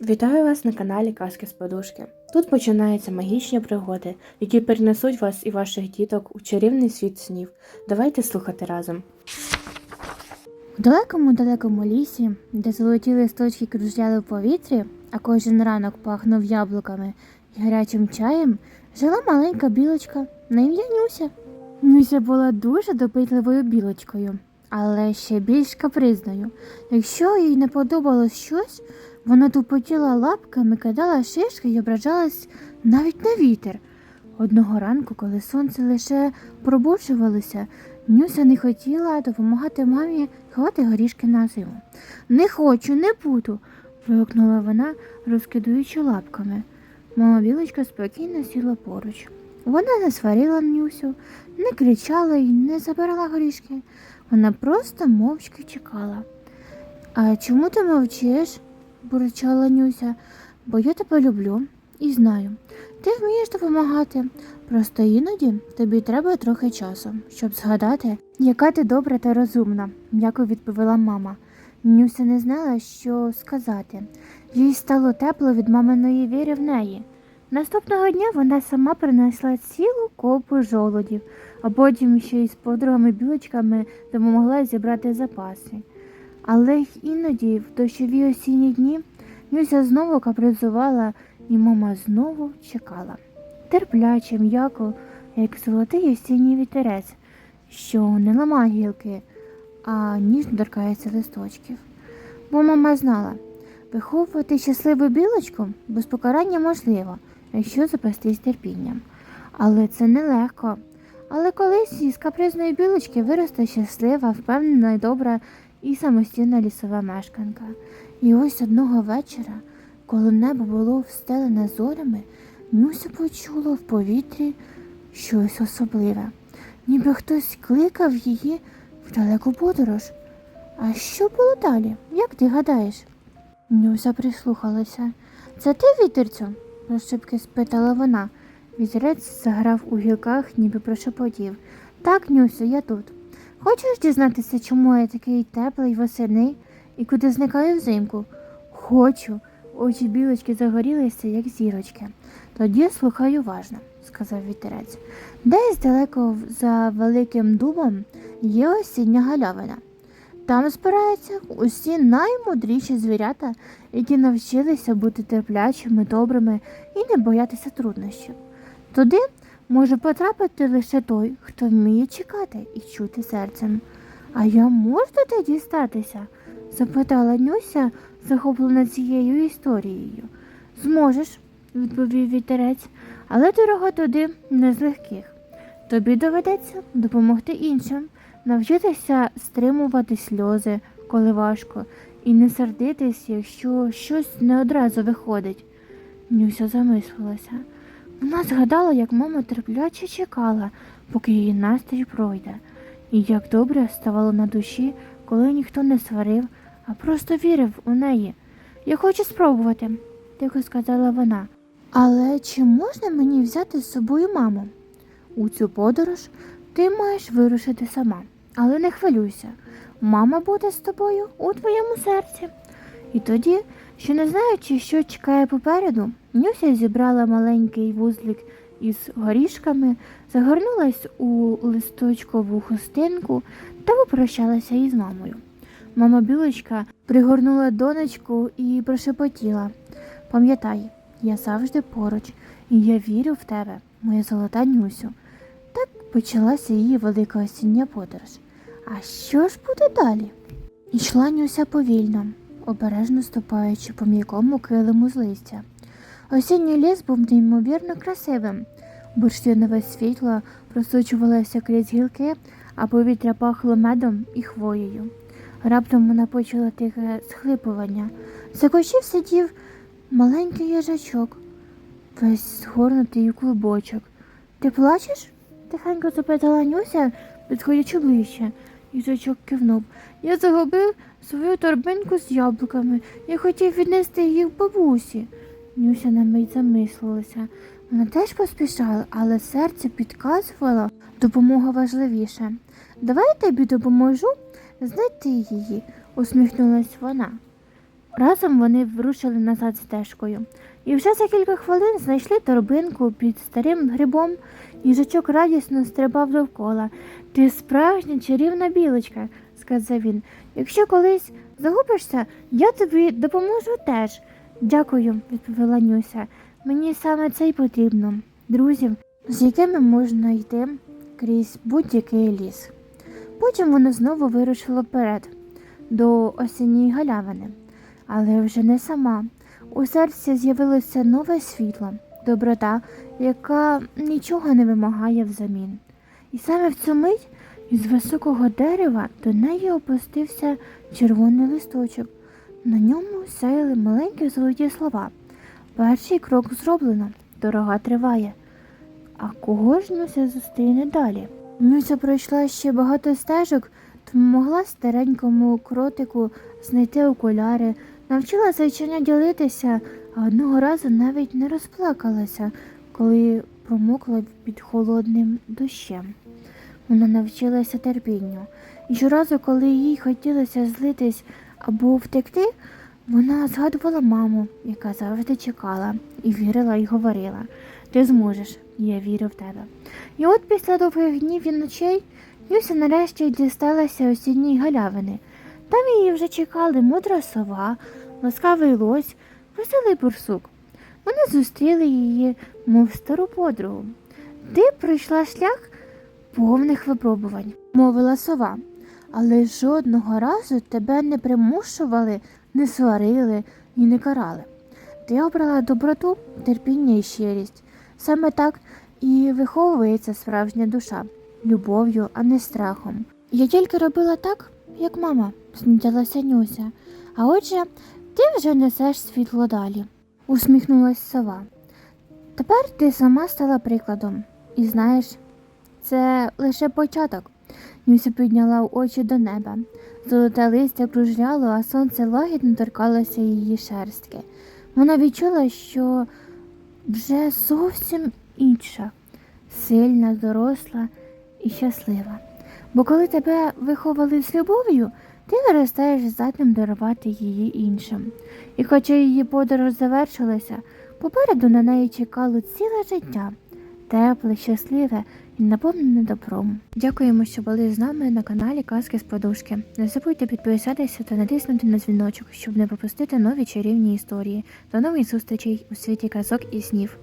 Вітаю вас на каналі Казки з Подушки. Тут починаються магічні пригоди, які перенесуть вас і ваших діток у чарівний світ снів. Давайте слухати разом. У далекому далекому лісі, де золоті листочки кружляли в повітрі, а кожен ранок пахнув яблуками і гарячим чаєм, жила маленька білочка на ім'я Нюся. Нюся була дуже допитливою білочкою, але ще більш капризною. Якщо їй не подобалось щось, вона тупотіла лапками, кидала шишки і ображалась навіть на вітер. Одного ранку, коли сонце лише пробуджувалося, Нюся не хотіла допомагати мамі ховати горішки на зиму. Не хочу, не буду, вигукнула вона, розкидуючи лапками. Мама білочка спокійно сіла поруч. Вона не сварила Нюсю, не кричала і не забирала горішки. Вона просто мовчки чекала. А чому ти мовчиш? Бурчала Нюся, бо я тебе люблю і знаю. Ти вмієш допомагати. Просто іноді тобі треба трохи часу, щоб згадати, яка ти добра та розумна, м'яко відповіла мама. Нюся не знала, що сказати. Їй стало тепло від маминої віри в неї. Наступного дня вона сама принесла цілу копу жолудів, а потім ще й з подругами білочками допомогла зібрати запаси. Але й іноді, в дощові осінні дні, Нюся знову капризувала, і мама знову чекала терпляче, м'яко, як золотий осінній вітерець, що не ламає гілки, а ніжно торкається листочків. Бо мама знала, виховувати щасливу білочку без покарання можливо, якщо запастись терпінням. Але це нелегко. Але колись із капризної білочки виросте щаслива, впевнена і добра і самостійна лісова мешканка. І ось одного вечора, коли небо було встелене зорями, Нюся почула в повітрі щось особливе, ніби хтось кликав її в далеку подорож. А що було далі? Як ти гадаєш? Нюся прислухалася. Це ти, вітерцю? розшибки спитала вона. Вітерець заграв у гілках, ніби прошепотів. Так, Нюсю, я тут. Хочеш дізнатися, чому я такий теплий восени і куди зникаю взимку? Хочу. Очі білочки загорілися, як зірочки. Тоді слухай уважно, сказав вітерець. Десь далеко за великим дубом є осіння галявина. Там збираються усі наймудріші звірята, які навчилися бути терплячими, добрими і не боятися труднощів. Туди може потрапити лише той, хто вміє чекати і чути серцем. А я можу туди дістатися? запитала Нюся, захоплена цією історією. Зможеш, відповів вітерець, але дорога туди не з легких. Тобі доведеться допомогти іншим, навчитися стримувати сльози, коли важко, і не сердитись, якщо щось не одразу виходить. Нюся замислилася. Вона згадала, як мама терпляче чекала, поки її настрій пройде, і як добре ставало на душі, коли ніхто не сварив, а просто вірив у неї. Я хочу спробувати, тихо сказала вона. Але чи можна мені взяти з собою маму? У цю подорож ти маєш вирушити сама, але не хвилюйся. Мама буде з тобою у твоєму серці. І тоді, ще не знаючи, що чекає попереду, Нюся зібрала маленький вузлик із горішками, загорнулась у листочкову хустинку та попрощалася із мамою. Мама білочка пригорнула донечку і прошепотіла. Пам'ятай, я завжди поруч, і я вірю в тебе, моя золота Нюсю. Так почалася її велика осіння подорож. А що ж буде далі? Ішла Нюся повільно, обережно ступаючи по м'якому килиму з листя. Осінній ліс був неймовірно красивим. Бурштинове світло просочувалося крізь гілки, а повітря пахло медом і хвоєю. Раптом вона почула тихе схлипування. За кущів сидів маленький їжачок, весь згорнутий у клубочок. Ти плачеш? тихенько запитала Нюся, підходячи ближче. Їжачок кивнув. Я загубив свою торбинку з яблуками. Я хотів віднести їх бабусі. Нюся на мить замислилася. Вона теж поспішала, але серце підказувало, допомога важливіше. Давай я тобі допоможу знайти її, усміхнулась вона. Разом вони вирушили назад стежкою. І вже за кілька хвилин знайшли торбинку під старим грибом. Їжачок радісно стрибав довкола. Ти справжня чарівна білочка, сказав він. Якщо колись загубишся, я тобі допоможу теж. Дякую, відповіла Нюся. Мені саме це й потрібно. Друзів, з якими можна йти крізь будь-який ліс. Потім вона знову вирушила вперед до осінньої галявини, але вже не сама. У серці з'явилося нове світло, доброта, яка нічого не вимагає взамін. І саме в цю мить із високого дерева до неї опустився червоний листочок. На ньому сяяли маленькі золоті слова. Перший крок зроблено, дорога триває. А кого ж Нюся зустріне далі? Нюся пройшла ще багато стежок, тому могла старенькому кротику знайти окуляри, навчила зайчиня ділитися, а одного разу навіть не розплакалася, коли промокла під холодним дощем. Вона навчилася терпінню, і щоразу, коли їй хотілося злитись або втекти, вона згадувала маму, яка завжди чекала і вірила і говорила: Ти зможеш, я вірю в тебе. І от після довгих днів і ночей Нюся нарешті дісталася осінньої галявини. Там її вже чекали мудра сова, ласкавий лось, веселий бурсук. Вони зустріли її, мов стару подругу. Ти пройшла шлях повних випробувань, мовила сова, але жодного разу тебе не примушували, не сварили і не карали. Ти обрала доброту, терпіння і щирість. Саме так і виховується справжня душа любов'ю, а не страхом. Я тільки робила так, як мама, знітилася Нюся. А отже, ти вже несеш світло далі, усміхнулась сова. Тепер ти сама стала прикладом. І знаєш, це лише початок. Нюся підняла очі до неба. Золоте листя кружляло, а сонце лагідно торкалося її шерстки. Вона відчула, що вже зовсім інша, сильна, доросла і щаслива. Бо коли тебе виховали з любов'ю, ти виростаєш здатним дарувати її іншим. І хоча її подорож завершилася, попереду на неї чекало ціле життя, тепле, щасливе і наповнене добром. Дякуємо, що були з нами на каналі Казки з Подушки. Не забудьте підписатися та натиснути на дзвіночок, щоб не пропустити нові чарівні історії. До нових зустрічей у світі казок і снів.